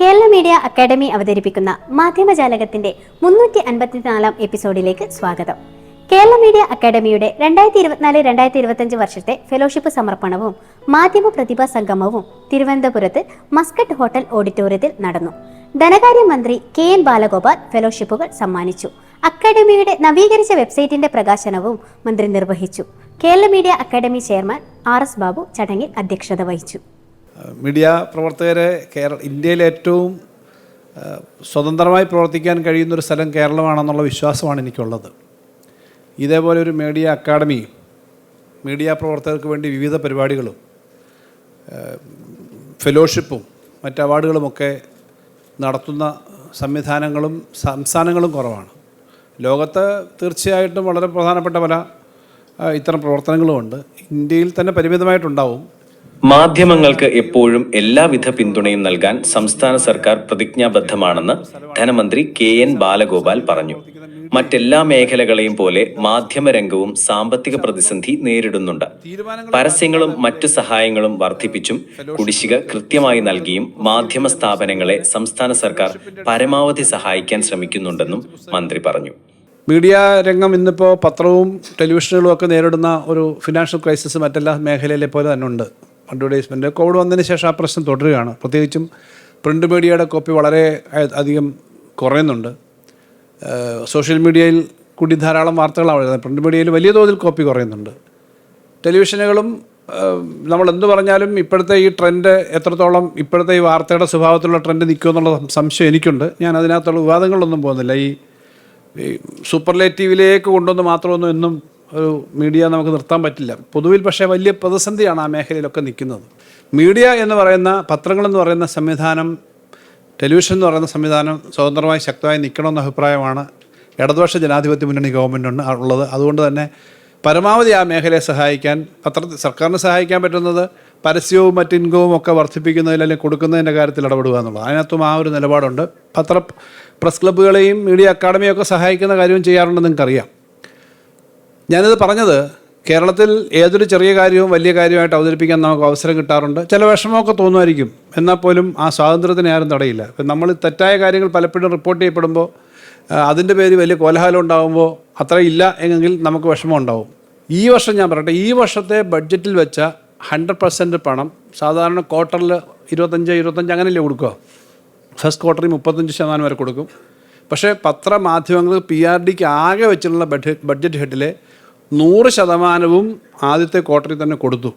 Kerala media academy അവതരിപ്പിക്കുന്ന മാധ്യമജാലകത്തിന്റെ മുന്നൂറ്റി അൻപത്തിനാലാം എപ്പിസോഡിലേക്ക് സ്വാഗതം. കേരള മീഡിയ അക്കാദമിയുടെ രണ്ടായിരത്തി ഇരുപത്തിനാല് രണ്ടായിരത്തി ഇരുപത്തഞ്ച് വർഷത്തെ ഫെലോഷിപ്പ് സമർപ്പണവും മാധ്യമ പ്രതിഭാ സംഗമവും തിരുവനന്തപുരത്ത് മസ്കറ്റ് ഹോട്ടൽ ഓഡിറ്റോറിയത്തിൽ നടന്നു. ധനകാര്യമന്ത്രി കെ എൻ ബാലഗോപാൽ ഫെലോഷിപ്പുകൾ സമ്മാനിച്ചു. അക്കാദമിയുടെ നവീകരിച്ച വെബ്സൈറ്റിന്റെ പ്രകാശനവും മന്ത്രി നിർവഹിച്ചു. Kerala media academy chairman R S Babu ചടങ്ങിൽ അധ്യക്ഷത വഹിച്ചു. മീഡിയ പ്രവർത്തകരെ കേരള ഇന്ത്യയിലെ ഏറ്റവും സ്വതന്ത്രമായി പ്രവർത്തിക്കാൻ കഴിയുന്നൊരു സ്ഥലം കേരളമാണെന്നുള്ള വിശ്വാസമാണ് എനിക്കുള്ളത്. ഇതേപോലെ ഒരു മീഡിയ അക്കാഡമി മീഡിയ പ്രവർത്തകർക്ക് വേണ്ടി വിവിധ പരിപാടികളും ഫെലോഷിപ്പും മറ്റ് അവാർഡുകളുമൊക്കെ നടത്തുന്ന സംവിധാനങ്ങളും സംസ്ഥാനങ്ങളും കുറവാണ്. ലോകത്ത് തീർച്ചയായിട്ടും വളരെ പ്രധാനപ്പെട്ട പല ഇത്തരം പ്രവർത്തനങ്ങളുമുണ്ട്. ഇന്ത്യയിൽ തന്നെ പരിമിതമായിട്ടുണ്ടാവും. മാധ്യമങ്ങൾക്ക് എപ്പോഴും എല്ലാവിധ പിന്തുണയും നൽകാൻ സംസ്ഥാന സർക്കാർ പ്രതിജ്ഞാബദ്ധമാണെന്ന് ധനമന്ത്രി കെ എൻ ബാലഗോപാൽ പറഞ്ഞു. മറ്റെല്ലാ മേഖലകളെയും പോലെ മാധ്യമരംഗവും സാമ്പത്തിക പ്രതിസന്ധി നേരിടുന്നുണ്ട്. പരസ്യങ്ങളും മറ്റു സഹായങ്ങളും വർദ്ധിപ്പിച്ചും കുടിശ്ശിക കൃത്യമായി നൽകിയും മാധ്യമ സ്ഥാപനങ്ങളെ സംസ്ഥാന സർക്കാർ പരമാവധി സഹായിക്കാൻ ശ്രമിക്കുന്നുണ്ടെന്നും മന്ത്രി പറഞ്ഞു. മീഡിയ രംഗം ഇന്നിപ്പോൾ പത്രവും ടെലിവിഷനുകളും ഒക്കെ നേരിടുന്ന ഒരു ഫിനാൻഷ്യൽ ക്രൈസിസ് മറ്റെല്ലാ മേഖലയിലെ പോലെ തന്നെ ഉണ്ട്. അഡ്വർടൈസ്മെന്റ് കോവിഡ് വന്നതിന് ശേഷം ആ പ്രശ്നം തുടരുകയാണ്. പ്രത്യേകിച്ചും പ്രിന്റ് മീഡിയയുടെ കോപ്പി വളരെ അധികം കുറയുന്നുണ്ട്. സോഷ്യൽ മീഡിയയിൽ കൂടി ധാരാളം വാർത്തകളാണ് വരുന്നത്. പ്രിന്റ് മീഡിയയിൽ വലിയ തോതിൽ കോപ്പി കുറയുന്നുണ്ട്. ടെലിവിഷനുകളും നമ്മൾ എന്ത് പറഞ്ഞാലും ഇപ്പോഴത്തെ ഈ ട്രെൻഡ് എത്രത്തോളം ഇപ്പോഴത്തെ ഈ വാർത്തയുടെ സ്വഭാവത്തിലുള്ള ട്രെൻഡ് നിൽക്കുമെന്നുള്ള സംശയം എനിക്കുണ്ട്. ഞാൻ അതിനകത്തുള്ള വിവാദങ്ങളിലൊന്നും പോകുന്നില്ല. ഈ ഈ സൂപ്പർലേറ്റീവിലേക്ക് കൊണ്ടുവന്ന് മാത്രമൊന്നും എന്നും ഒരു മീഡിയ നമുക്ക് നിർത്താൻ പറ്റില്ല. പൊതുവിൽ പക്ഷേ വലിയ പ്രതിസന്ധിയാണ് ആ മേഖലയിലൊക്കെ നിൽക്കുന്നത്. മീഡിയ എന്ന് പറയുന്ന പത്രങ്ങളെന്ന് പറയുന്ന സംവിധാനം ടെലിവിഷൻ എന്ന് പറയുന്ന സംവിധാനം സ്വതന്ത്രമായി ശക്തമായി നിൽക്കണമെന്ന അഭിപ്രായമാണ് ഇടതുപക്ഷ ജനാധിപത്യ മുന്നണി ഗവൺമെന്റുണ്ട് ഉള്ളത്. അതുകൊണ്ട് തന്നെ പരമാവധി ആ മേഖലയെ സഹായിക്കാൻ പത്ര സർക്കാരിന് സഹായിക്കാൻ പറ്റുന്നത് പരസ്യവും മറ്റ് ഇൻകവും ഒക്കെ വർദ്ധിപ്പിക്കുന്നതിൽ അല്ലെങ്കിൽ കൊടുക്കുന്നതിന്റെ കാര്യത്തിൽ ഇടപെടുക എന്നുള്ളത് അതിനകത്തും ആ ഒരു നിലപാടുണ്ട്. പത്ര പ്രസ് ക്ലബ്ബുകളെയും മീഡിയ അക്കാഡമിയൊക്കെ സഹായിക്കുന്ന കാര്യവും ചെയ്യാറുണ്ടെന്ന് നിങ്ങൾക്കറിയാം. ഞാനിത് പറഞ്ഞത് കേരളത്തിൽ ഏതൊരു ചെറിയ കാര്യവും വലിയ കാര്യമായിട്ട് അവതരിപ്പിക്കാൻ നമുക്ക് അവസരം കിട്ടാറുണ്ട്. ചില വിഷമമൊക്കെ തോന്നുമായിരിക്കും. എന്നാൽ പോലും ആ സ്വാതന്ത്ര്യത്തിന് ആരും തടയില്ല. നമ്മൾ തെറ്റായ കാര്യങ്ങൾ പലപ്പോഴും റിപ്പോർട്ട് ചെയ്യപ്പെടുമ്പോൾ അതിന്റെ പേര് വലിയ കോലാഹലം ഉണ്ടാകുമ്പോൾ അത്ര ഇല്ല എങ്കിൽ നമുക്ക് വിഷമം ഉണ്ടാവും. ഈ വർഷം ഞാൻ പറയട്ടെ ഈ വർഷത്തെ ബഡ്ജറ്റിൽ വെച്ച ഹൺഡ്രഡ് പെർസെന്റ് പണം സാധാരണ ക്വാർട്ടറിൽ ഇരുപത്തഞ്ച് ഇരുപത്തഞ്ച് അങ്ങനെയല്ലേ കൊടുക്കുക? ഫസ്റ്റ് ക്വാർട്ടറിൽ മുപ്പത്തഞ്ച് ശതമാനം വരെ കൊടുക്കും. പക്ഷേ പത്രമാധ്യമങ്ങൾ പി ആർ ഡിക്ക് ആകെ വെച്ചിട്ടുള്ള ബഡ്ജറ്റ് ബഡ്ജറ്റ് ഹെഡിലെ നൂറ് ശതമാനവും ആദ്യത്തെ ക്വാർട്ടറിൽ തന്നെ കൊടുത്തു.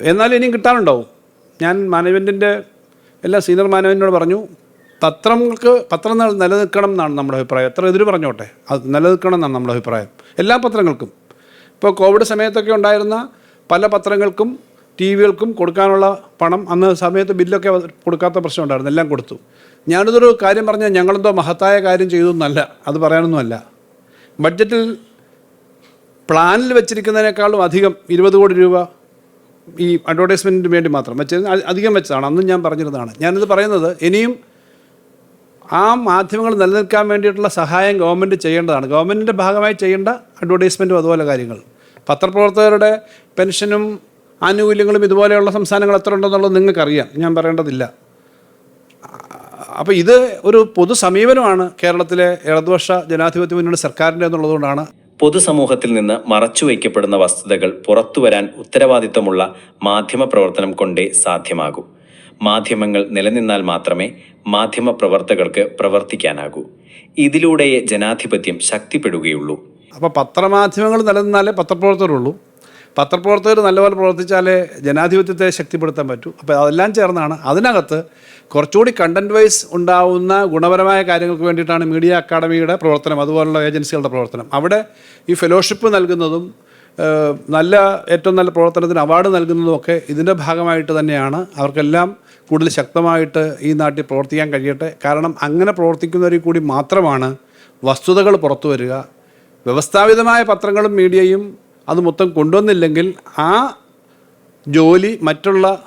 എന്നാലും ഇനിയും കിട്ടാനുണ്ടാവും ഞാൻ മാനേജ്മെന്റിന്റെ എല്ലാ സീനിയർ മാനേജ്മെന്റിനോട് പറഞ്ഞു പത്രങ്ങൾക്ക് പത്രം നില- നിലനിൽക്കണം എന്നാണ് നമ്മുടെ അഭിപ്രായം. എത്ര എതിര് പറഞ്ഞോട്ടെ. അത് നിലനിൽക്കണം എന്നാണ് നമ്മുടെ അഭിപ്രായം. എല്ലാ പത്രങ്ങൾക്കും. ഇപ്പോൾ കോവിഡ് സമയത്തൊക്കെ ഉണ്ടായിരുന്ന പല പത്രങ്ങൾക്കും ടി വികൾക്കും കൊടുക്കാനുള്ള പണം അന്ന് സമയത്ത് ബില്ലൊക്കെ കൊടുക്കാത്ത പ്രശ്നം ഉണ്ടായിരുന്നു. എല്ലാം കൊടുത്തു. ഞാനിതൊരു കാര്യം പറഞ്ഞാൽ ഞങ്ങളെന്തോ മഹത്തായ കാര്യം ചെയ്തു എന്നല്ല. അത് പറയാനൊന്നുമല്ല. ബഡ്ജറ്റിൽ പ്ലാനിൽ വെച്ചിരിക്കുന്നതിനേക്കാളും അധികം ഇരുപത് കോടി രൂപ ഈ അഡ്വർടൈസ്മെന്റിന് വേണ്ടി മാത്രം വെച്ചത് അധികം വെച്ചതാണ്. അന്നും ഞാൻ പറഞ്ഞിരുന്നതാണ്. ഞാനിത് പറയുന്നത് ഇനിയും ആ മാധ്യമങ്ങൾ നിലനിൽക്കാൻ വേണ്ടിയിട്ടുള്ള സഹായം ഗവൺമെന്റ് ചെയ്യേണ്ടതാണ്. ഗവൺമെന്റിന്റെ ഭാഗമായി ചെയ്യേണ്ട അഡ്വർടൈസ്മെന്റും അതുപോലെ കാര്യങ്ങൾ. പത്രപ്രവർത്തകരുടെ പെൻഷനും ആനുകൂല്യങ്ങളും ഇതുപോലെയുള്ള സംസ്ഥാനങ്ങൾ എത്ര ഉണ്ടെന്നുള്ളത് നിങ്ങൾക്കറിയാം. ഞാൻ പറയേണ്ടതില്ല. അപ്പോൾ ഇത് ഒരു പൊതു സമീപനമാണ് കേരളത്തിലെ ഇടതുപക്ഷ ജനാധിപത്യ മുന്നണി സർക്കാരിന്റെ എന്നുള്ളതുകൊണ്ടാണ് പൊതുസമൂഹത്തിൽ നിന്ന് മറച്ചുവയ്ക്കപ്പെടുന്ന വസ്തുതകൾ പുറത്തുവരാൻ ഉത്തരവാദിത്തമുള്ള മാധ്യമ പ്രവർത്തനം കൊണ്ടേ സാധ്യമാകൂ. മാധ്യമങ്ങൾ നിലനിന്നാൽ മാത്രമേ മാധ്യമ പ്രവർത്തകർക്ക് പ്രവർത്തിക്കാനാകൂ. ഇതിലൂടെയേ ജനാധിപത്യം ശക്തിപ്പെടുകയുള്ളൂ. അപ്പോൾ പത്രമാധ്യമങ്ങൾ നിലനിന്നാലേ പത്രപ്രവർത്തകരുള്ളൂ. പത്രപ്രവർത്തകർ നല്ലപോലെ പ്രവർത്തിച്ചാലേ ജനാധിപത്യത്തെ ശക്തിപ്പെടുത്താൻ പറ്റൂ. അപ്പോൾ അതെല്ലാം ചേർന്നാണ്. അതിനകത്ത് കുറച്ചുകൂടി കണ്ടന്റ് വൈസ് ഉണ്ടാവുന്ന ഗുണപരമായ കാര്യങ്ങൾക്ക് വേണ്ടിയിട്ടാണ് മീഡിയ അക്കാഡമിയുടെ പ്രവർത്തനം അതുപോലുള്ള ഏജൻസികളുടെ പ്രവർത്തനം. അവിടെ ഈ ഫെലോഷിപ്പ് നൽകുന്നതും നല്ല ഏറ്റവും നല്ല പ്രവർത്തനത്തിന് അവാർഡ് നൽകുന്നതും ഒക്കെ ഇതിന്റെ ഭാഗമായിട്ട് തന്നെയാണ്. അവർക്കെല്ലാം കൂടുതൽ ശക്തമായിട്ട് ഈ നാട്ടിൽ പ്രവർത്തിക്കാൻ കഴിയട്ടെ. കാരണം അങ്ങനെ പ്രവർത്തിക്കുന്നവരിൽ കൂടി മാത്രമാണ് വസ്തുതകൾ പുറത്തു വരിക. വ്യവസ്ഥാപിതമായ പത്രങ്ങളും മീഡിയയും അത് മൊത്തം കൊണ്ടുവന്നില്ലെങ്കിൽ ആ ജോലി മറ്റുള്ള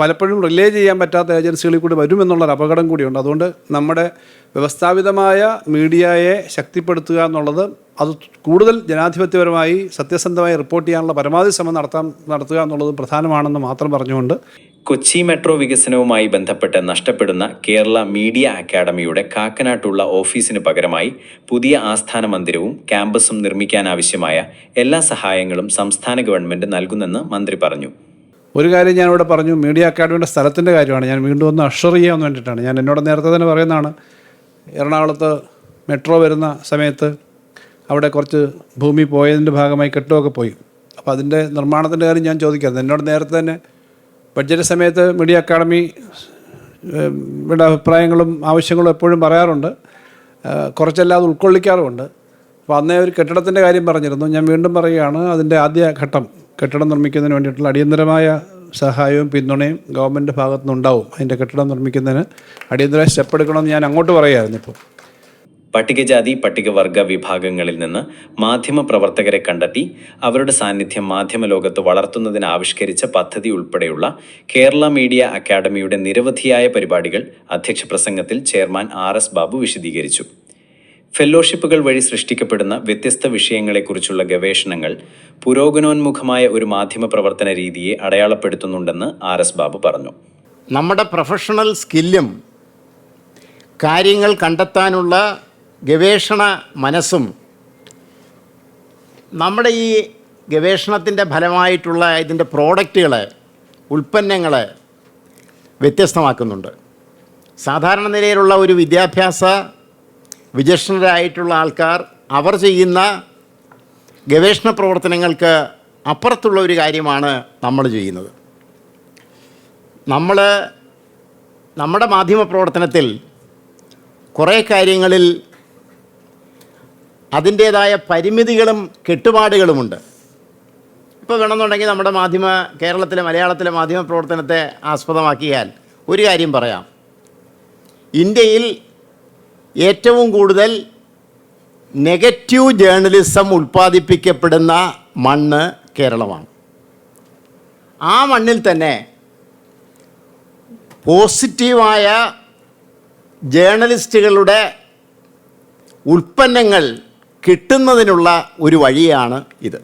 പലപ്പോഴും റിലേ ചെയ്യാൻ പറ്റാത്ത ഏജൻസികളിൽ കൂടി വരുമെന്നുള്ളൊരു അപകടം കൂടിയുണ്ട്. അതുകൊണ്ട് നമ്മുടെ വ്യവസ്ഥാപിതമായ മീഡിയയെ ശക്തിപ്പെടുത്തുക എന്നുള്ളത് അത് കൂടുതൽ ജനാധിപത്യപരമായി സത്യസന്ധമായി റിപ്പോർട്ട് ചെയ്യാനുള്ള പരമാവധി ശ്രമം നടത്താൻ നടത്തുക എന്നുള്ളത് പ്രധാനമാണെന്ന് മാത്രം പറഞ്ഞുകൊണ്ട് കൊച്ചി മെട്രോ വികസനവുമായി ബന്ധപ്പെട്ട് നഷ്ടപ്പെടുന്ന കേരള മീഡിയ അക്കാദമിയുടെ കാക്കനാട്ടുള്ള ഓഫീസിന് പകരമായി പുതിയ ആസ്ഥാന മന്ദിരവും ക്യാമ്പസും നിർമ്മിക്കാനാവശ്യമായ എല്ലാ സഹായങ്ങളും സംസ്ഥാന ഗവൺമെന്റ് നൽകുന്നെന്ന് മന്ത്രി പറഞ്ഞു. ഒരു കാര്യം ഞാൻ ഇവിടെ പറഞ്ഞു മീഡിയ അക്കാഡമിയുടെ സ്ഥലത്തിന്റെ കാര്യമാണ്. ഞാൻ വീണ്ടും ഒന്ന് അഷർ ചെയ്യാൻ വേണ്ടിയിട്ടാണ്. ഞാൻ എന്നോട് നേരത്തെ തന്നെ പറയുന്നതാണ് എറണാകുളത്ത് മെട്രോ വരുന്ന സമയത്ത് അവിടെ കുറച്ച് ഭൂമി പോയതിന്റെ ഭാഗമായി കെട്ടുമൊക്കെ പോയി. അപ്പോൾ അതിന്റെ നിർമ്മാണത്തിന്റെ കാര്യം ഞാൻ ചോദിക്കാം എന്നോട് നേരത്തെ തന്നെ ബഡ്ജറ്റ് സമയത്ത് മീഡിയ അക്കാഡമി ഇവിടെ അഭിപ്രായങ്ങളും ആവശ്യങ്ങളും എപ്പോഴും പറയാറുണ്ട്. കുറച്ചല്ലാതെ ഉൾക്കൊള്ളിക്കാറുമുണ്ട്. അപ്പോൾ അന്നേ ഒരു കെട്ടിടത്തിന്റെ കാര്യം പറഞ്ഞിരുന്നു. ഞാൻ വീണ്ടും പറയുകയാണ് അതിന്റെ ആദ്യ ഘട്ടം കെട്ടിടം നിർമ്മിക്കുന്നതിന് വേണ്ടിയിട്ടുള്ള അടിയന്തരമായ സഹായവും പിന്തുണയും ഗവൺമെന്റ് ഭാഗത്തുനിന്നുണ്ടാവും. അതിന്റെ കെട്ടിടം നിർമ്മിക്കുന്നതിന് അടിയന്തര സ്റ്റെപ്പ് എടുക്കണമെന്ന് ഞാൻ അങ്ങോട്ട് പറയുമായിരുന്നു ഇപ്പോൾ പട്ടികജാതി പട്ടികവർഗ വിഭാഗങ്ങളിൽ നിന്ന് മാധ്യമ പ്രവർത്തകരെ കണ്ടെത്തി അവരുടെ സാന്നിധ്യം മാധ്യമ ലോകത്ത് വളർത്തുന്നതിന് ആവിഷ്കരിച്ച പദ്ധതി ഉൾപ്പെടെയുള്ള കേരള മീഡിയ അക്കാദമിയുടെ നിരവധിയായ പരിപാടികൾ അധ്യക്ഷ പ്രസംഗത്തിൽ ചെയർമാൻ ആർ എസ് ബാബു വിശദീകരിച്ചു. ഫെല്ലോഷിപ്പുകൾ വഴി സൃഷ്ടിക്കപ്പെടുന്ന വ്യത്യസ്ത വിഷയങ്ങളെക്കുറിച്ചുള്ള ഗവേഷണങ്ങൾ പുരോഗമനോന്മുഖമായ ഒരു മാധ്യമ പ്രവർത്തന രീതിയെ അടയാളപ്പെടുത്തുന്നുണ്ടെന്ന് ആർ എസ് ബാബു പറഞ്ഞു. നമ്മുടെ പ്രൊഫഷണൽ സ്കില്ലും കാര്യങ്ങൾ കണ്ടെത്താനുള്ള ഗവേഷണ മനസ്സും നമ്മുടെ ഈ ഗവേഷണത്തിന്റെ ഫലമായിട്ടുള്ള ഇതിന്റെ പ്രോഡക്റ്റുകൾ ഉൽപ്പന്നങ്ങൾ വ്യത്യസ്തമാക്കുന്നുണ്ട്. സാധാരണ നിലയിലുള്ള ഒരു വിദ്യാഭ്യാസ വിചക്ഷണരായിട്ടുള്ള ആൾക്കാർ അവർ ചെയ്യുന്ന ഗവേഷണ പ്രവർത്തനങ്ങൾക്ക് അപ്പുറത്തുള്ള ഒരു കാര്യമാണ് നമ്മൾ ചെയ്യുന്നത്. നമ്മൾ നമ്മുടെ മാധ്യമ പ്രവർത്തനത്തിൽ കുറേ കാര്യങ്ങളിൽ അതിന്റേതായ പരിമിതികളും കെട്ടുപാടുകളുമുണ്ട്. ഇപ്പോൾ വേണമെന്നുണ്ടെങ്കിൽ നമ്മുടെ മാധ്യമ കേരളത്തിലെ മലയാളത്തിലെ മാധ്യമ പ്രവർത്തനത്തെ ആസ്പദമാക്കിയാൽ ഒരു കാര്യം പറയാം. ഇന്ത്യയിൽ ഏറ്റവും കൂടുതൽ നെഗറ്റീവ് ജേർണലിസം ഉൽപ്പാദിപ്പിക്കപ്പെടുന്ന മണ്ണ് കേരളമാണ്. ആ മണ്ണിൽ തന്നെ പോസിറ്റീവായ ജേർണലിസ്റ്റുകളുടെ ഉൽപ്പന്നങ്ങൾ കിട്ടുന്നതിനുള്ള ഒരു വഴിയാണ് ഇത്.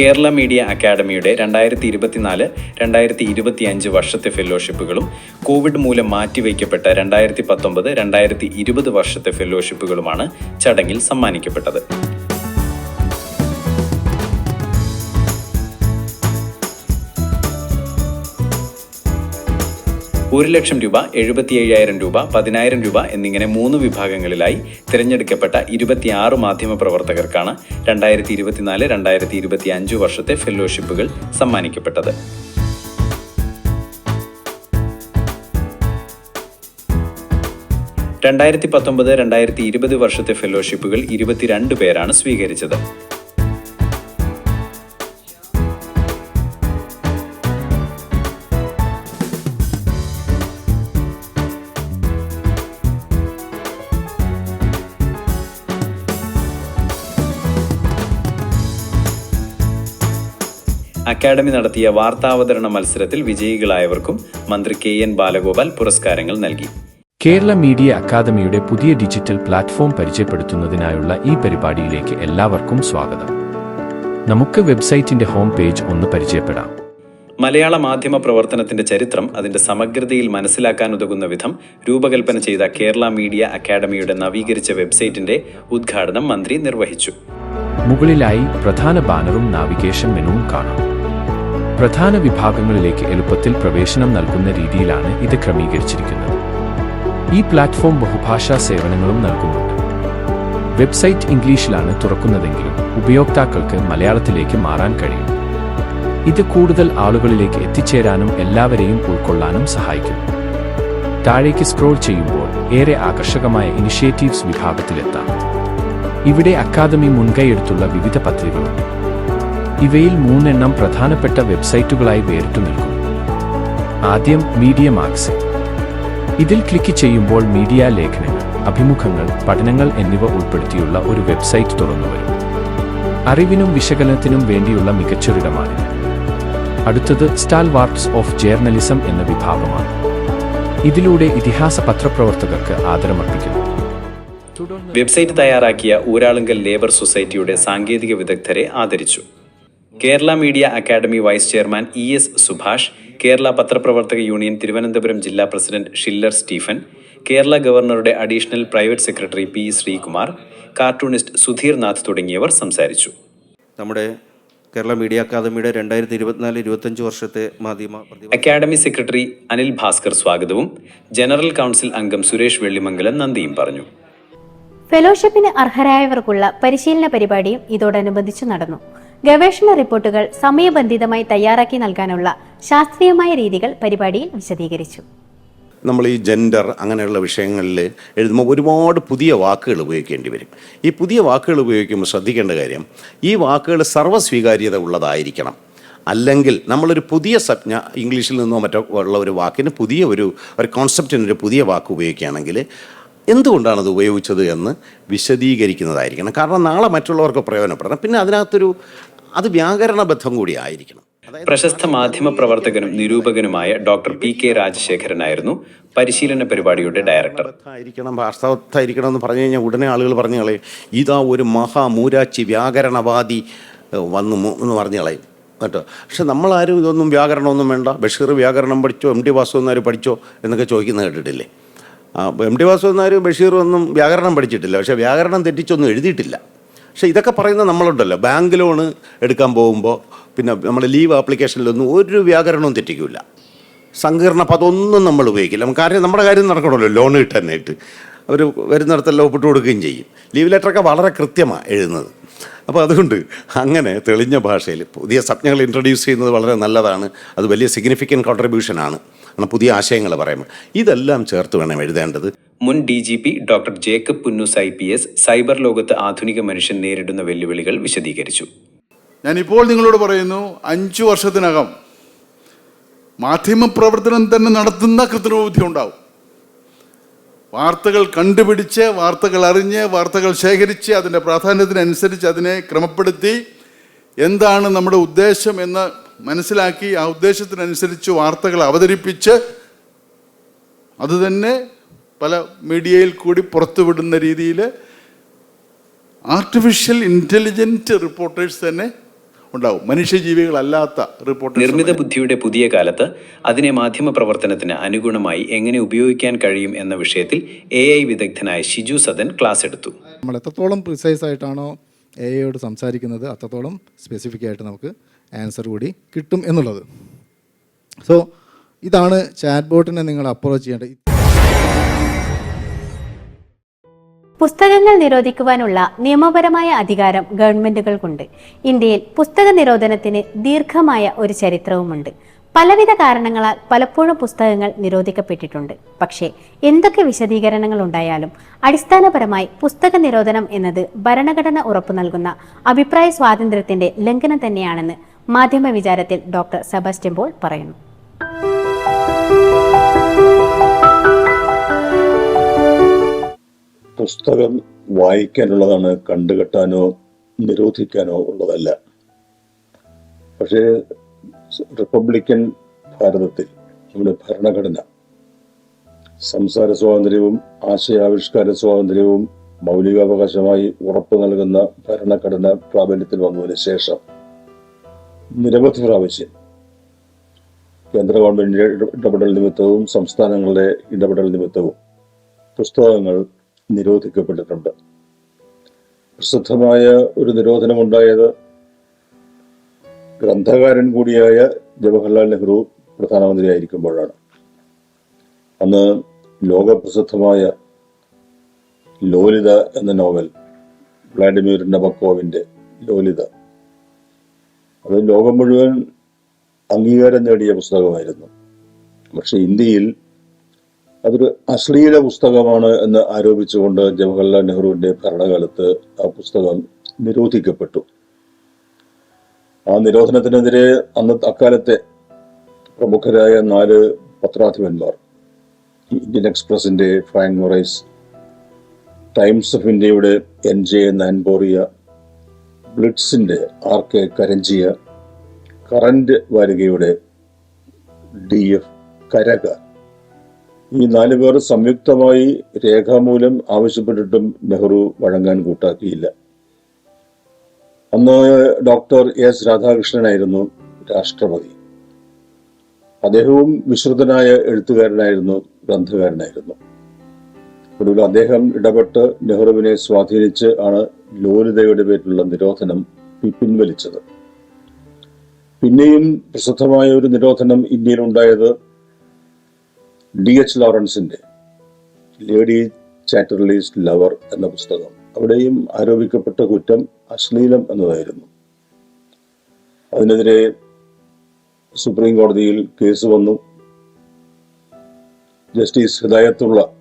കേരള മീഡിയ അക്കാദമിയുടെ രണ്ടായിരത്തി ഇരുപത്തിനാല് രണ്ടായിരത്തി ഇരുപത്തി അഞ്ച് വർഷത്തെ ഫെലോഷിപ്പുകളും കോവിഡ് മൂലം മാറ്റിവെക്കപ്പെട്ട രണ്ടായിരത്തി പത്തൊമ്പത് രണ്ടായിരത്തി ഇരുപത് വർഷത്തെ ഫെലോഷിപ്പുകളുമാണ് ചടങ്ങിൽ സമ്മാനിക്കപ്പെട്ടത്. ഒരു ലക്ഷം രൂപ എഴുപത്തി അയ്യായിരം രൂപ പതിനായിരം രൂപ എന്നിങ്ങനെ മൂന്ന് വിഭാഗങ്ങളിലായി തിരഞ്ഞെടുക്കപ്പെട്ട ഇരുപത്തിയാറ് മാധ്യമ പ്രവർത്തകർക്കാണ് രണ്ടായിരത്തി ഇരുപത്തിനാല് രണ്ടായിരത്തി ഇരുപത്തി അഞ്ച് വർഷത്തെ ഫെലോഷിപ്പുകൾ സമ്മാനിക്കപ്പെട്ടത്. രണ്ടായിരത്തി പത്തൊമ്പത് രണ്ടായിരത്തി ഇരുപത് വർഷത്തെ ഫെലോഷിപ്പുകൾ ഇരുപത്തിരണ്ട് പേരാണ് സ്വീകരിച്ചത്. അക്കാദമി നടത്തിയ വാർത്താവതരണ മത്സരത്തിൽ വിജയികളായവർക്കും മന്ത്രി കെ എൻ ബാലഗോപാൽ പുരസ്കാരങ്ങൾ നൽകി. കേരള മീഡിയ അക്കാദമിയുടെ പുതിയ ഡിജിറ്റൽ പ്ലാറ്റ്ഫോം പരിചയപ്പെടുത്തുന്നതിനായുള്ള ഈ പരിപാടിയിലേക്ക് എല്ലാവർക്കും സ്വാഗതം. നമുക്ക് വെബ്സൈറ്റിന്റെ ഹോം പേജ് ഒന്ന് പരിചയപ്പെടാം. മലയാള മാധ്യമ പ്രവർത്തനത്തിന്റെ ചരിത്രം അതിന്റെ സമഗ്രതയിൽ മനസ്സിലാക്കാൻ ഉതകുന്ന വിധം രൂപകൽപ്പന ചെയ്ത കേരള മീഡിയ അക്കാദമിയുടെ നവീകരിച്ച വെബ്സൈറ്റിന്റെ ഉദ്ഘാടനം മന്ത്രി നിർവഹിച്ചു. മുകളിലായി പ്രധാന ബാനറും നാവിഗേഷൻ മെനുവും കാണാം. പ്രധാന വിഭാഗങ്ങളിലേക്ക് എളുപ്പത്തിൽ പ്രവേശനം നൽകുന്ന രീതിയിലാണ് ഇത് ക്രമീകരിച്ചിരിക്കുന്നത്. ഈ പ്ലാറ്റ്ഫോം ബഹുഭാഷാ സേവനങ്ങളും നൽകുന്നുണ്ട്. വെബ്സൈറ്റ് ഇംഗ്ലീഷിലാണ് തുറക്കുന്നതെങ്കിലും ഉപയോക്താക്കൾക്ക് മലയാളത്തിലേക്ക് മാറാൻ കഴിയും. ഇത് കൂടുതൽ ആളുകളിലേക്ക് എത്തിച്ചേരാനും എല്ലാവരെയും ഉൾക്കൊള്ളാനും സഹായിക്കും. താഴേക്ക് സ്ക്രോൾ ചെയ്യുമ്പോൾ ഏറെ ആകർഷകമായ ഇനിഷ്യേറ്റീവ്സ് വിഭാഗത്തിലെത്താം. ഇവിടെ അക്കാദമി മുൻകൈയെടുത്തുള്ള വിവിധ പദ്ധതികളുണ്ട്. ഇവയിൽ മൂന്നെണ്ണം പ്രധാനപ്പെട്ട വെബ്സൈറ്റുകളായി വേറിട്ടു നിൽക്കും. ആദ്യം മീഡിയ മാഗസിൻ ഇതിൽ ക്ലിക്ക് ചെയ്യുമ്പോൾ മീഡിയ ലേഖനങ്ങൾ അഭിമുഖങ്ങൾ പഠനങ്ങൾ എന്നിവ ഉൾപ്പെടുത്തിയുള്ള ഒരു വെബ്സൈറ്റ് തുറന്നു വരും. അറിവിനും വിശകലനത്തിനും വേണ്ടിയുള്ള മികച്ചൊരിടമാണിത് അടുത്തത് സ്റ്റാൽ വാർട്സ് ഓഫ് ജേർണലിസം എന്ന വിഭാഗമാണ്. ഇതിലൂടെ ഇതിഹാസ പത്രപ്രവർത്തകർക്ക് ആദരമർപ്പിക്കുന്നു. വെബ്സൈറ്റ് തയ്യാറാക്കിയ ഊരാളുങ്കൽ ലേബർ സൊസൈറ്റിയുടെ സാങ്കേതിക വിദഗ്ധരെ ആദരിച്ചു. Kerala media academy vice chairman E S Subhash Kerala പത്രപ്രവർത്തക യൂണിയൻ തിരുവനന്തപുരം ജില്ലാ പ്രസിഡന്റ് ഷില്ലർ സ്റ്റീഫൻ കേരള ഗവർണറുടെ additional private secretary P Sreekumar cartoonist Sudheer Nath തുടങ്ങിയവർ സംസാരിച്ചു. നമ്മുടെ കേരള മീഡിയ അക്കാദമിയുടെ രണ്ടായിരത്തി ഇരുപത്തിനാല് ഇരുപത്തഞ്ച് വർഷത്തെ മാധ്യമ അക്കാദമി സെക്രട്ടറി അനിൽ ഭാസ്കർ സ്വാഗതവും ജനറൽ കൗൺസിൽ അംഗം സുരേഷ് വെള്ളിമംഗലം നന്ദിയും പറഞ്ഞു. ഫെലോഷിപ്പിന് അർഹരായവർക്കുള്ള പരിശീലന പരിപാടിയും ഇതോടനുബന്ധിച്ച് നടന്നു. ഗവേഷണ റിപ്പോർട്ടുകൾ സമയബന്ധിതമായി തയ്യാറാക്കി നൽകാനുള്ള ശാസ്ത്രീയമായ രീതികൾ പരിപാടിയിൽ വിശദീകരിച്ചു. നമ്മൾ ഈ ജെൻഡർ അങ്ങനെയുള്ള വിഷയങ്ങളിൽ എഴുതുമ്പോൾ ഒരുപാട് പുതിയ വാക്കുകൾ ഉപയോഗിക്കേണ്ടി വരും. ഈ പുതിയ വാക്കുകൾ ഉപയോഗിക്കുമ്പോൾ ശ്രദ്ധിക്കേണ്ട കാര്യം ഈ വാക്കുകൾ സർവസ്വീകാര്യത ഉള്ളതായിരിക്കണം. അല്ലെങ്കിൽ നമ്മളൊരു പുതിയ സംജ്ഞ ഇംഗ്ലീഷിൽ നിന്നോ മറ്റോ ഉള്ള ഒരു വാക്കിന് പുതിയ ഒരു ഒരു കോൺസെപ്റ്റിന് ഒരു പുതിയ വാക്ക് ഉപയോഗിക്കുകയാണെങ്കിൽ എന്തുകൊണ്ടാണ് അത് ഉപയോഗിച്ചത് എന്ന് വിശദീകരിക്കുന്നതായിരിക്കണം. കാരണം നാളെ മറ്റുള്ളവർക്ക് പ്രയോജനപ്പെടണം. പിന്നെ അതിനകത്തൊരു അത് വ്യാകരണബദ്ധം കൂടി ആയിരിക്കണം. പ്രശസ്ത മാധ്യമ പ്രവർത്തകനും നിരൂപകനുമായ ഡോക്ടർ പി കെ രാജശേഖരനായിരുന്നു പരിശീലന പരിപാടിയുടെ ഡയറക്ടർ. ആയിരിക്കണം ഭാഷാവത്തായിരിക്കണം എന്ന് പറഞ്ഞു കഴിഞ്ഞാൽ ഉടനെ ആളുകൾ പറഞ്ഞു കളയും ഇതാ ഒരു മഹാമൂരാച്ചി വ്യാകരണവാദി വന്നു എന്ന് പറഞ്ഞു കളയും. കേട്ടോ? പക്ഷെ നമ്മളാരും ഇതൊന്നും വ്യാകരണമൊന്നും വേണ്ട. ബഷീർ വ്യാകരണം പഠിച്ചോ എം ടി വാസു വാസുവന്നാർ പഠിച്ചോ എന്നൊക്കെ ചോദിക്കുന്നത് കേട്ടിട്ടില്ലേ? എം ടി വാസുവന്നാരും ബഷീർ ഒന്നും വ്യാകരണം പഠിച്ചിട്ടില്ല. പക്ഷേ വ്യാകരണം തെറ്റിച്ചൊന്നും എഴുതിയിട്ടില്ല. പക്ഷേ ഇതൊക്കെ പറയുന്ന നമ്മളുണ്ടല്ലോ. ബാങ്ക് ലോണ് എടുക്കാൻ പോകുമ്പോൾ പിന്നെ നമ്മൾ ലീവ് ആപ്ലിക്കേഷനിലൊന്നും ഒരു വ്യാകരണവും തെറ്റിക്കില്ല സങ്കീർണ പദമൊന്നും നമ്മൾ ഉപയോഗിക്കില്ല. കാര്യം നമ്മുടെ കാര്യം നടക്കണമല്ലോ. ലോൺ കിട്ടാനായിട്ട്. അവർ വരുന്നിടത്തെല്ലാം ഒപ്പിട്ട് കൊടുക്കുകയും ചെയ്യും. ലീവ് ലെറ്ററൊക്കെ വളരെ കൃത്യമാണ് എഴുതുന്നത്. അപ്പോൾ അതുകൊണ്ട് അങ്ങനെ തെളിഞ്ഞ ഭാഷയിൽ പുതിയ സംജ്ഞകൾ ഇൻട്രൊഡ്യൂസ് ചെയ്യുന്നത് വളരെ നല്ലതാണ്. അത് വലിയ സിഗ്നിഫിക്കന്റ് കോൺട്രിബ്യൂഷനാണ് പുതിയ ആശയങ്ങൾ പറയുമ്പോൾ ഇതെല്ലാം ചേർത്ത് വേണം എഴുതേണ്ടത്. മുൻ D G P doctor Jacob Punnoose I P S cyber ലോകത്ത് ആധുനിക മനുഷ്യൻ നേരിടുന്ന വെല്ലുവിളികൾ വിശദീകരിച്ചു. ഞാനിപ്പോൾ നിങ്ങളോട് പറയുന്നു അഞ്ചു വർഷത്തിനകം മാധ്യമ പ്രവർത്തനം തന്നെ നടത്തുന്ന കൃത്രിമബുദ്ധി ഉണ്ടാവും. വാർത്തകൾ കണ്ടുപിടിച്ച് വാർത്തകൾ അറിഞ്ഞ് വാർത്തകൾ ശേഖരിച്ച് അതിന്റെ പ്രാധാന്യത്തിനനുസരിച്ച് അതിനെ ക്രമപ്പെടുത്തി എന്താണ് നമ്മുടെ ഉദ്ദേശം എന്ന് മനസ്സിലാക്കി ആ ഉദ്ദേശത്തിനനുസരിച്ച് വാർത്തകൾ അവതരിപ്പിച്ച് അതുതന്നെ പല മീഡിയയിൽ കൂടി പുറത്തുവിടുന്ന രീതിയിൽ ആർട്ടിഫിഷ്യൽ ഇന്റലിജന്റ് റിപ്പോർട്ടേഴ്സ് തന്നെ ഉണ്ടാവും. മനുഷ്യജീവികളല്ലാത്ത റിപ്പോർട്ട് നിർമ്മിത ബുദ്ധിയുടെ പുതിയ കാലത്ത് അതിനെ മാധ്യമ പ്രവർത്തനത്തിന് അനുഗുണമായി എങ്ങനെ ഉപയോഗിക്കാൻ കഴിയും എന്ന വിഷയത്തിൽ എ ഐ വിദഗ്ധനായ ഷിജു സദൻ ക്ലാസ് എടുത്തു. നമ്മൾ എത്രത്തോളം പ്രിസൈസ് ആയിട്ടാണോ എ ഐയോട് സംസാരിക്കുന്നത് അത്രത്തോളം സ്പെസിഫിക് ആയിട്ട് നമുക്ക് ആൻസർ കൂടി കിട്ടും എന്നുള്ളത്. സോ ഇതാണ് ചാറ്റ് ബോട്ടിനെ നിങ്ങൾ അപ്രോച്ച് ചെയ്യേണ്ടത്. പുസ്തകങ്ങൾ നിരോധിക്കുവാനുള്ള നിയമപരമായ അധികാരം ഗവൺമെന്റുകൾക്കുണ്ട്. ഇന്ത്യയിൽ പുസ്തക നിരോധനത്തിന് ദീർഘമായ ഒരു ചരിത്രവുമുണ്ട്. പലവിധ കാരണങ്ങളാൽ പലപ്പോഴും പുസ്തകങ്ങൾ നിരോധിക്കപ്പെട്ടിട്ടുണ്ട്. പക്ഷേ എന്തൊക്കെ വിശദീകരണങ്ങൾ ഉണ്ടായാലും അടിസ്ഥാനപരമായി പുസ്തക നിരോധനം എന്നത് ഭരണഘടന ഉറപ്പു നൽകുന്ന അഭിപ്രായ സ്വാതന്ത്ര്യത്തിന്റെ ലംഘനം തന്നെയാണെന്ന് മാധ്യമ വിചാരത്തിൽ ഡോക്ടർ സെബാസ്റ്റ്യൻ പോൾ പറയുന്നു. പുസ്തകം വായിക്കാനുള്ളതാണ് കണ്ടുകെട്ടാനോ നിരോധിക്കാനോ ഉള്ളതല്ല. പക്ഷേ റിപ്പബ്ലിക്കൻ ഭാരതത്തിൽ നമ്മുടെ ഭരണഘടന സംസാര സ്വാതന്ത്ര്യവും ആശയാവിഷ്കാര സ്വാതന്ത്ര്യവും മൗലികാവകാശമായി ഉറപ്പു നൽകുന്ന ഭരണഘടന പ്രാബല്യത്തിൽ വന്നതിന് ശേഷം നിരവധി പ്രാവശ്യം കേന്ദ്ര ഗവൺമെന്റിന്റെ ഇടപെടൽ നിമിത്തവും സംസ്ഥാനങ്ങളുടെ ഇടപെടൽ നിമിത്തവും പുസ്തകങ്ങൾ നിരോധിക്കപ്പെട്ടിട്ടുണ്ട്. പ്രസിദ്ധമായ ഒരു നിരോധനമുണ്ടായത് ഗ്രന്ഥകാരൻ കൂടിയായ ജവഹർലാൽ നെഹ്റു പ്രധാനമന്ത്രിയായിരിക്കുമ്പോഴാണ്. അന്ന് ലോകപ്രസിദ്ധമായ ലോലിത എന്ന നോവൽ വ്ളാഡിമിർ നബക്കോവിന്റെ ലോലിത അത് ലോകം മുഴുവൻ അംഗീകാരം നേടിയ പുസ്തകമായിരുന്നു. പക്ഷെ ഇന്ത്യയിൽ അതൊരു അശ്ലീല പുസ്തകമാണ് എന്ന് ആരോപിച്ചുകൊണ്ട് ജവഹർലാൽ നെഹ്റുവിന്റെ ഭരണകാലത്ത് ആ പുസ്തകം നിരോധിക്കപ്പെട്ടു. ആ നിരോധനത്തിനെതിരെ അന്ന് അക്കാലത്തെ പ്രമുഖരായ നാല് പത്രാധിപന്മാർ ഇന്ത്യൻ എക്സ്പ്രസിന്റെ ഫ്രാങ്ക് മൊറൈസ് ടൈംസ് ഓഫ് ഇന്ത്യയുടെ എൻ ജെ നാൻബോറിയ ബ്ലിറ്റ്സിന്റെ ആർ കെ കരഞ്ചിയ കറന്റ് വാരികയുടെ ഡി എഫ് കരക. ഈ നാലു പേർ സംയുക്തമായി രേഖാമൂലം ആവശ്യപ്പെട്ടിട്ടും നെഹ്റു വഴങ്ങാൻ കൂട്ടാക്കിയില്ല. അന്ന് ഡോക്ടർ എസ് രാധാകൃഷ്ണനായിരുന്നു രാഷ്ട്രപതി. അദ്ദേഹവും വിശ്രുതനായ എഴുത്തുകാരനായിരുന്നു ഗ്രന്ഥകാരനായിരുന്നു. ഒടുവിൽ അദ്ദേഹം ഇടപെട്ട് നെഹ്റുവിനെ സ്വാധീനിച്ച് ആണ് ലോലിതയുടെ പേരിലുള്ള നിരോധനം പിൻവലിച്ചത്. പിന്നെയും പ്രസിദ്ധമായ ഒരു നിരോധനം ഇന്ത്യയിൽ ഉണ്ടായത് ഡി എച്ച് ലോറൻസിന്റെ ലേഡി ചാറ്റർലീസ് ലവർ എന്ന പുസ്തകം. അവിടെയും ആരോപിക്കപ്പെട്ട കുറ്റം അശ്ലീലം എന്നതായിരുന്നു. അതിനെതിരെ സുപ്രീം കോടതിയിൽ കേസ് വന്നു. ജസ്റ്റിസ് ഹിദായത്തുള്ള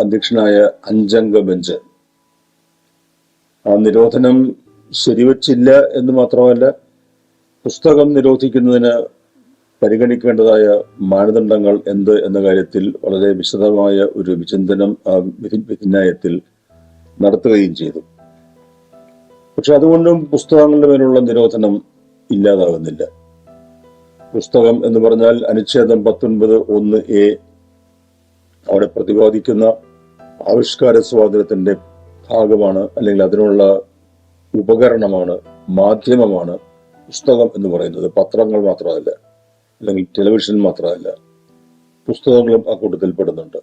അധ്യക്ഷനായ അഞ്ചംഗ ബെഞ്ച്. ആ നിരോധനം ശരിവച്ചില്ല എന്ന് മാത്രമല്ല പുസ്തകം നിരോധിക്കുന്നതിന് പരിഗണിക്കേണ്ടതായ മാനദണ്ഡങ്ങൾ എന്ത് എന്ന കാര്യത്തിൽ വളരെ വിശദമായ ഒരു വിചിന്തനം ആ വിധി വിധിന്യായത്തിൽ നടത്തുകയും ചെയ്തു. പക്ഷെ അതുകൊണ്ടും പുസ്തകങ്ങളുടെ മേലുള്ള നിരോധനം ഇല്ലാതാകുന്നില്ല. പുസ്തകം എന്ന് പറഞ്ഞാൽ അനുച്ഛേദം പത്തൊൻപത് ഒന്ന് എ അവിടെ പ്രതിപാദിക്കുന്ന ആവിഷ്കാര സ്വാതന്ത്ര്യത്തിന്റെ ഭാഗമാണ് അല്ലെങ്കിൽ അതിനുള്ള ഉപകരണമാണ് മാധ്യമമാണ് പുസ്തകം എന്ന് പറയുന്നത്. പത്രങ്ങൾ മാത്രമല്ല അല്ലെങ്കിൽ ടെലിവിഷൻ മാത്രമല്ല പുസ്തകങ്ങളും ആ കൂട്ടത്തിൽ പെടുന്നുണ്ട്.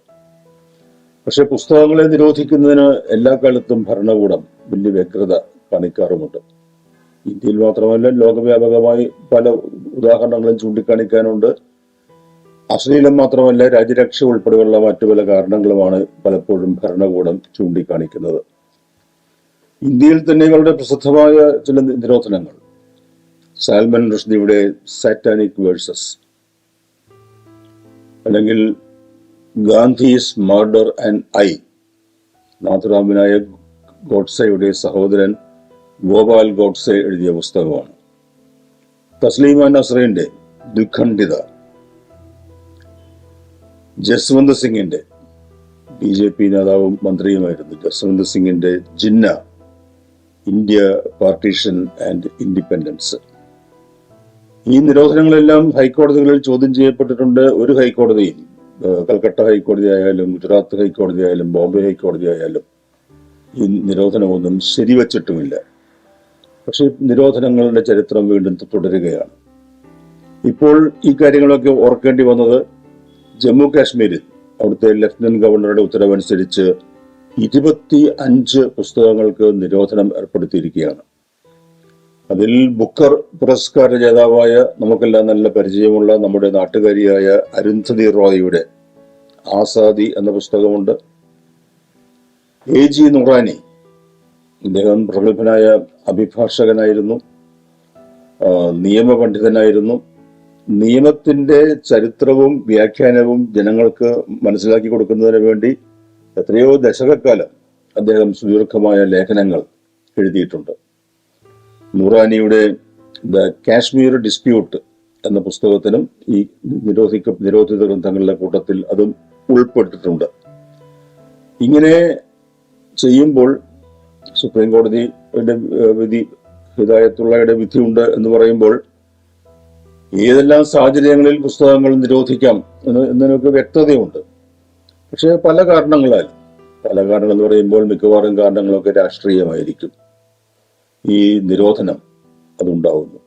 പക്ഷെ പുസ്തകങ്ങളെ നിരോധിക്കുന്നതിന് എല്ലാ കാലത്തും ഭരണകൂടം വലിയ വ്യഗ്രത കാണിക്കാറുമുണ്ട്. ഇന്ത്യയിൽ മാത്രമല്ല ലോകവ്യാപകമായി പല ഉദാഹരണങ്ങളും ചൂണ്ടിക്കാണിക്കാനുണ്ട്. അശ്ലീലം മാത്രമല്ല രാജ്യരക്ഷ ഉൾപ്പെടെയുള്ള മറ്റു പല കാരണങ്ങളുമാണ് പലപ്പോഴും ഭരണകൂടം ചൂണ്ടിക്കാണിക്കുന്നത്. ഇന്ത്യയിൽ തന്നെ ഇവരുടെ പ്രസിദ്ധമായ ചില നിരോധനങ്ങൾ. സാൽമൻ റഷ്ദിയുടെ സാറ്റാനിക് വേഴ്സസ് അല്ലെങ്കിൽ Gandhi's murder and I Nathuram Vinayak ഗോഡ്സെയുടെ സഹോദരൻ ഗോപാൽ ഗോഡ്സെ എഴുതിയ പുസ്തകമാണ്. തസ്ലീമ നസ്രീന്റെ ദുഃഖണ്ഡിത ജസ്വന്ത് സിംഗിന്റെ ബി ജെ പി നേതാവും മന്ത്രിയുമായിരുന്നു ജസ്വന്ത് സിംഗിന്റെ Jinnah India partition and independence. ഈ നിരോധനങ്ങളെല്ലാം ഹൈക്കോടതികളിൽ ചോദ്യം ചെയ്യപ്പെട്ടിട്ടുണ്ട്. ഒരു ഹൈക്കോടതിയിൽ കൽക്കട്ട ഹൈക്കോടതി ആയാലും ഗുജറാത്ത് ഹൈക്കോടതി ആയാലും ബോംബെ ഹൈക്കോടതി ആയാലും ഈ നിരോധനമൊന്നും ശരിവച്ചിട്ടുമില്ല. പക്ഷെ നിരോധനങ്ങളുടെ ചരിത്രം വീണ്ടും തുടരുകയാണ്. ഇപ്പോൾ ഈ കാര്യങ്ങളൊക്കെ ഓർക്കേണ്ടി വന്നത് ജമ്മു കാശ്മീരിൽ അവിടുത്തെ ലഫ്റ്റനന്റ് ഗവർണറുടെ ഉത്തരവനുസരിച്ച് ഇരുപത്തി അഞ്ച് പുസ്തകങ്ങൾക്ക് നിരോധനം ഏർപ്പെടുത്തിയിരിക്കുകയാണ്. അതിൽ ബുക്കർ പുരസ്കാര ജേതാവായ നമുക്കെല്ലാം നല്ല പരിചയമുള്ള നമ്മുടെ നാട്ടുകാരിയായ അരുന്ധതി റോയിയുടെ ആസാദി എന്ന പുസ്തകമുണ്ട്. എ ജി നുറാനി ഇദ്ദേഹം പ്രഗത്ഭനായ അഭിഭാഷകനായിരുന്നു നിയമപണ്ഡിതനായിരുന്നു. നിയമത്തിന്റെ ചരിത്രവും വ്യാഖ്യാനവും ജനങ്ങൾക്ക് മനസ്സിലാക്കി കൊടുക്കുന്നതിന് വേണ്ടി എത്രയോ ദശകക്കാലം അദ്ദേഹം സുദീർഘമായ ലേഖനങ്ങൾ എഴുതിയിട്ടുണ്ട്. നൂറാനിയുടെ ദ കാശ്മീർ ഡിസ്പ്യൂട്ട് എന്ന പുസ്തകത്തിനും ഈ നിരോധിക്ക നിരോധിത ഗ്രന്ഥങ്ങളുടെ കൂട്ടത്തിൽ അതും ഉൾപ്പെട്ടിട്ടുണ്ട്. ഇങ്ങനെ ചെയ്യുമ്പോൾ സുപ്രീം കോടതിയുടെ വിധി ഹിദായത്തുള്ളയുടെ വിധിയുണ്ട് എന്ന് പറയുമ്പോൾ ഏതെല്ലാം സാഹചര്യങ്ങളിൽ പുസ്തകങ്ങൾ നിരോധിക്കാം എന്ന് എന്നതിനൊക്കെ വ്യക്തതയുണ്ട്. പക്ഷേ പല കാരണങ്ങളാൽ പല കാരണങ്ങൾ എന്ന് പറയുമ്പോൾ മിക്കവാറും കാരണങ്ങളൊക്കെ രാഷ്ട്രീയമായിരിക്കും. ഈ നിരോധനം അതുണ്ടാവുന്നു.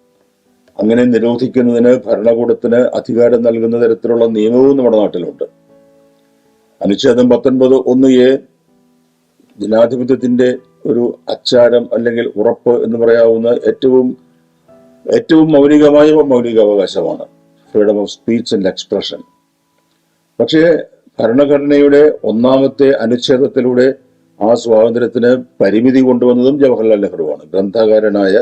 അങ്ങനെ നിരോധിക്കുന്നതിന് ഭരണകൂടത്തിന് അധികാരം നൽകുന്ന തരത്തിലുള്ള നിയമവും നമ്മുടെ നാട്ടിലുണ്ട്. അനുച്ഛേദം പത്തൊൻപത് ഒന്ന് എ ജനാധിപത്യത്തിന്റെ ഒരു അച്ചാരം അല്ലെങ്കിൽ ഉറപ്പ് എന്ന് പറയാവുന്ന ഏറ്റവും ഏറ്റവും മൗലികമായ മൗലിക അവകാശമാണ് freedom of speech and expression പക്ഷേ ഭരണഘടനയുടെ ഒന്നാമത്തെ അനുച്ഛേദത്തിലൂടെ ആ സ്വാതന്ത്ര്യത്തിന് പരിമിതി കൊണ്ടുവന്നതും ജവഹർലാൽ നെഹ്റുവാണ് ഗ്രന്ഥകാരനായ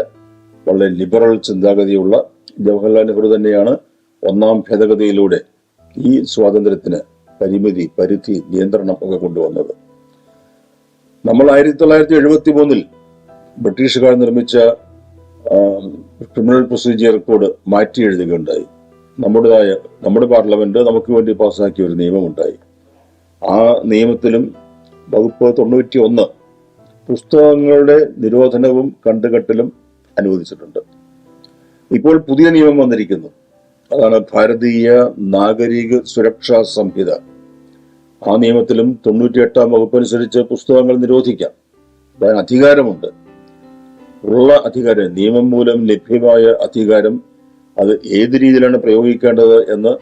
വളരെ ലിബറൽ ചിന്താഗതിയുള്ള ജവഹർലാൽ നെഹ്റു തന്നെയാണ് ഒന്നാം ഭേദഗതിയിലൂടെ ഈ സ്വാതന്ത്ര്യത്തിന് പരിമിതി പരിധി നിയന്ത്രണം ഒക്കെ കൊണ്ടുവന്നത്. നമ്മൾ ആയിരത്തി തൊള്ളായിരത്തി എഴുപത്തി മൂന്നിൽ ബ്രിട്ടീഷുകാർ നിർമ്മിച്ച ക്രിമിനൽ പ്രൊസീജിയർ കോഡ് മാറ്റി എഴുതുകയുണ്ടായി. നമ്മുടേതായ നമ്മുടെ പാർലമെന്റ് നമുക്ക് വേണ്ടി പാസ്സാക്കിയ ഒരു നിയമമുണ്ടായി. ആ നിയമത്തിലും വകുപ്പ് തൊണ്ണൂറ്റി ഒന്ന് പുസ്തകങ്ങളുടെ നിരോധനവും കണ്ടുകെട്ടലും അനുവദിച്ചിട്ടുണ്ട്. ഇപ്പോൾ പുതിയ നിയമം വന്നിരിക്കുന്നു. അതാണ് ഭാരതീയ നാഗരിക സുരക്ഷാ സംഹിത. ആ നിയമത്തിലും തൊണ്ണൂറ്റി എട്ടാം വകുപ്പനുസരിച്ച് പുസ്തകങ്ങൾ നിരോധിക്കാം. അതിന് അധികാരമുണ്ട്. ഉള്ള അധികാരം നിയമം മൂലം ലഭ്യമായ അധികാരം അത് ഏത് രീതിയിലാണ് പ്രയോഗിക്കേണ്ടത് എന്ന്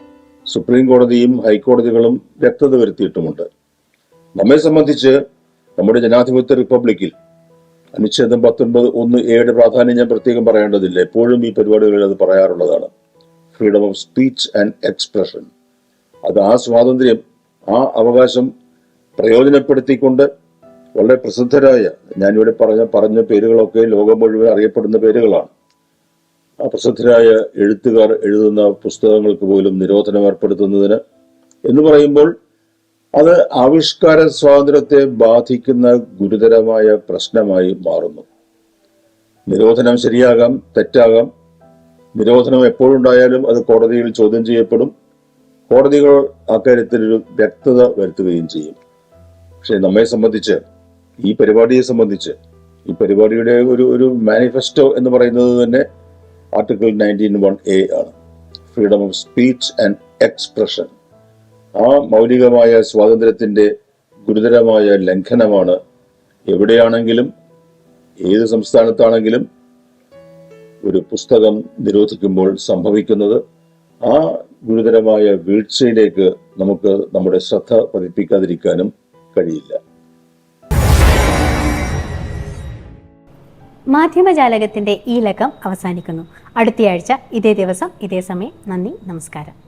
സുപ്രീം കോടതിയും ഹൈക്കോടതികളും വ്യക്തത വരുത്തിയിട്ടുമുണ്ട്. നമ്മെ സംബന്ധിച്ച് നമ്മുടെ ജനാധിപത്യ റിപ്പബ്ലിക്കിൽ അനുച്ഛേദം പത്തൊൻപത് ഒന്ന് ഏഴ് പ്രാധാന്യം ഞാൻ പ്രത്യേകം പറയേണ്ടതില്ല. എപ്പോഴും ഈ പരിപാടികളിൽ അത് പറയാറുള്ളതാണ്. Freedom of speech and expression അത് ആ സ്വാതന്ത്ര്യം ആ അവകാശം പ്രയോജനപ്പെടുത്തിക്കൊണ്ട് വളരെ പ്രസിദ്ധരായ ഞാനിവിടെ പറഞ്ഞ പറഞ്ഞ പേരുകളൊക്കെ ലോകം മുഴുവൻ അറിയപ്പെടുന്ന പേരുകളാണ്. ആ പ്രസിദ്ധരായ എഴുത്തുകാർ എഴുതുന്ന പുസ്തകങ്ങൾക്ക് പോലും നിരോധനം ഏർപ്പെടുത്തുന്നതിന് എന്ന് പറയുമ്പോൾ അത് ആവിഷ്കാര സ്വാതന്ത്ര്യത്തെ ബാധിക്കുന്ന ഗുരുതരമായ പ്രശ്നമായി മാറുന്നു. നിരോധനം ശരിയാകാം തെറ്റാകാം. നിരോധനം എപ്പോഴുണ്ടായാലും അത് കോടതിയിൽ ചോദ്യം ചെയ്യപ്പെടും. കോടതികൾ അക്കാര്യത്തിൽ ഒരു വ്യക്തത വരുത്തുകയും ചെയ്യും. പക്ഷെ നമ്മെ സംബന്ധിച്ച് ഈ പരിപാടിയെ സംബന്ധിച്ച് ഈ പരിപാടിയുടെ ഒരു ഒരു മാനിഫെസ്റ്റോ എന്ന് പറയുന്നത് തന്നെ ആർട്ടിക്കിൾ നയന്റീൻ വൺ എ ആണ്. Freedom of speech and expression ആ മൗലികമായ സ്വാതന്ത്ര്യത്തിന്റെ ഗുരുതരമായ ലംഘനമാണ് എവിടെയാണെങ്കിലും ഏത് സംസ്ഥാനത്താണെങ്കിലും ഒരു പുസ്തകം നിരോധിക്കുമ്പോൾ സംഭവിക്കുന്നത്. ആ ഗുരുതരമായ വീഴ്ചയിലേക്ക് നമുക്ക് നമ്മുടെ ശ്രദ്ധ പതിപ്പിക്കാതിരിക്കാനും കഴിയില്ല. മാധ്യമജാലകത്തിന്റെ ഈ ലക്കം അവസാനിക്കുന്നു. അടുത്തയാഴ്ച ഇതേ ദിവസം ഇതേ സമയം. നന്ദി നമസ്കാരം.